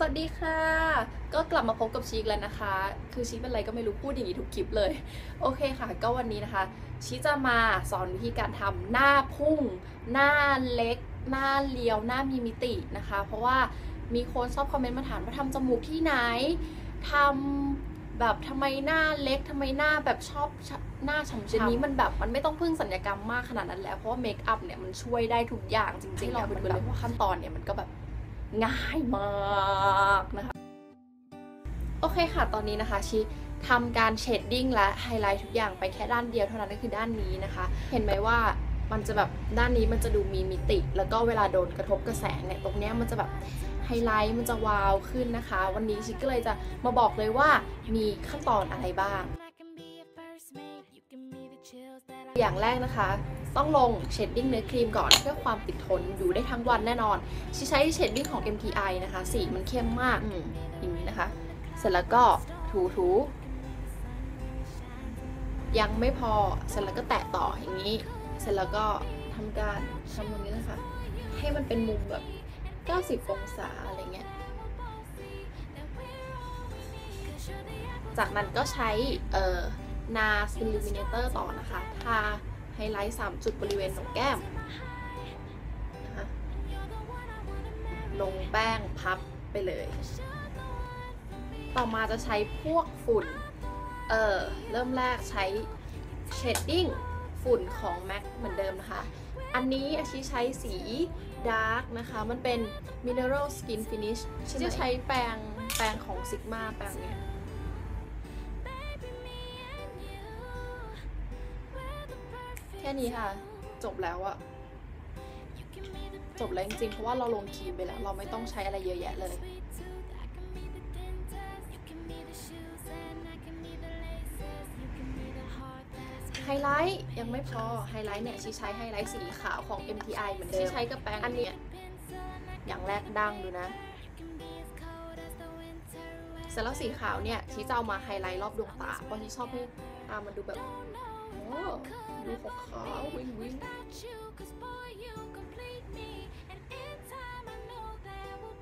สวัสดีค่ะ ก็กลับมาพบกับชีกแล้วนะคะ คือชีเป็นอะไรก็ไม่รู้พูดอย่างนี้ทุกคลิปเลย โอเคค่ะ ก็วันนี้นะคะ ชีจะมาสอนวิธีการทำหน้าพุ่ง หน้าเล็ก หน้าเลียว หน้ามีมิตินะคะ เพราะว่ามีคนชอบคอมเมนต์มาถามว่าทำจมูกที่ไหนทำแบบทำไมหน้าเล็กทำไมหน้าแบบชอบหน้าฉ่ำๆเดี๋ยวนี้มันแบบมันไม่ต้องพึ่งสัญญกรรมมากขนาดนั้นแล้วเพราะว่าเมคอัพเนี่ยมันช่วยได้ทุกอย่างจริงๆลองไปดูเลยว่าขั้นตอนเนี่ยมันก็แบบ ง่ายมากนะคะ โอเคค่ะ ตอนนี้นะคะชีทำการเชดดิ้งและไฮไลท์ทุกอย่างไปแค่ด้านเดียวเท่านั้นก็คือด้านนี้นะคะ เห็นไหมว่ามันจะแบบด้านนี้มันจะดูมีมิติ แล้วก็เวลาโดนกระทบกระแสงเนี่ยตรงเนี้ยมันจะแบบไฮไลท์มันจะวาวขึ้นนะคะ วันนี้ชิก็เลยจะมาบอกเลยว่ามีขั้นตอนอะไรบ้าง อย่างแรกนะคะ ต้องลงเชดดิ้งเนื้อครีมก่อนเพื่อความติดทนอยู่ได้ทั้งวันแน่นอนชิใช้เชดดิ้งของ MTI นะคะ สีมันเข้มมากอมอย่างนี้นะคะ เสร็จแล้วก็ถูถูยังไม่พอเสร็จแล้วก็แตะต่ออย่างนี้ เสร็จแล้วก็ทำการทำตรงนี้นะคะ ให้มันเป็นมุมแบบ 90 องศาอะไรเงี้ยจากนั้นก็ใช้เอ่อ NARS Illuminator ต่อนะคะทา ไฮไลท์ 3 จุดบริเวณตรงแก้มนะคะลงแป้งพับไปเลย ต่อมาจะใช้พวกฝุ่น เออเริ่มแรกใช้เชดดิ้งฝุ่นของ MAC เหมือนเดิมนะคะ อันนี้อาชิใช้สีดาร์กนะคะ มันเป็น Mineral Skin Finish ฉันจะใช้แปรงแปรงของ Sigma แปรงเนี้ย ค่นี้ค่ะ จบแล้วอะจบแล้วจริงๆ เพราะว่าเราลงครีมไปแล้ว เราไม่ต้องใช้อะไรเยอะแยะเลยไฮไลท์ยังไม่พอไฮไลท์เนี่ยชีใช้ไฮไลท์สีขาวของ MTI เหมือนเดิมชีใช้กับแปรงอันเนี้ยอย่างแรกดังดูนะเส ร็จแล้วสีขาวเนี่ยชีจะเอามาไฮไลท์รอบดวงตา เพราะชีชอบให้ตามันดูแบบโอ้ดูขาวๆวิงวิง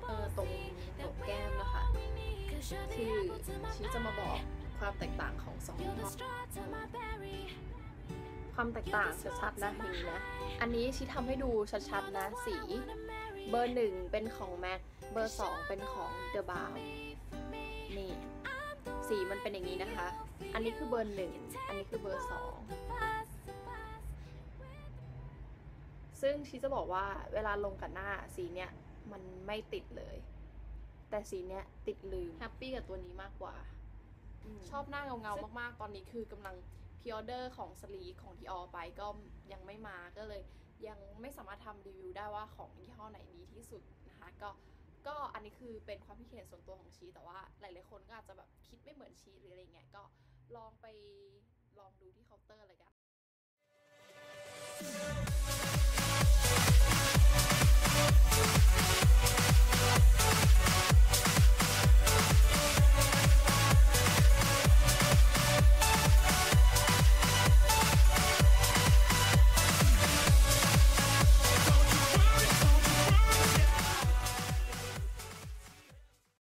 เออตรงตรงแก้มนะคะ คือชีจะมาบอกความแตกต่างของสองยี่ห้อความแตกต่างชัดๆนะอย่นี้นะอันนี้ชี้ทำให้ดูชัดๆนะสีเบอร์หนึ่งเป็นของ MAC เบอร์สองเป็นของ The b o w นี่สีมันเป็นอย่างนี้นะคะ อันนี้คือเบอร์หนึ่ง อันนี้คือเบอร์สอง ซึ่งชีจะบอกว่าเวลาลงกับหน้าสีเนี้ยมันไม่ติดเลย แต่สีเนี้ยติดลืม แฮปปี้กับตัวนี้มากกว่า ชอบหน้าเงาเงาๆมากๆ ตอนนี้คือกำลังพิออเดอร์ของสลีของดีออไปก็ยังไม่มาก็เลย ยังไม่สามารถทำรีวิวได้ว่าของยี่ห้อไหนดีที่สุดนะคะก็ ก็อันนี้คือเป็นความคิดเห็นส่วนตัวของชีแต่ว่าหลายๆคนก็อาจจะแบบคิดไม่เหมือนชีหรืออะไรเงี้ยก็ลองไปลองดูที่เคาน์เตอร์เลยกัน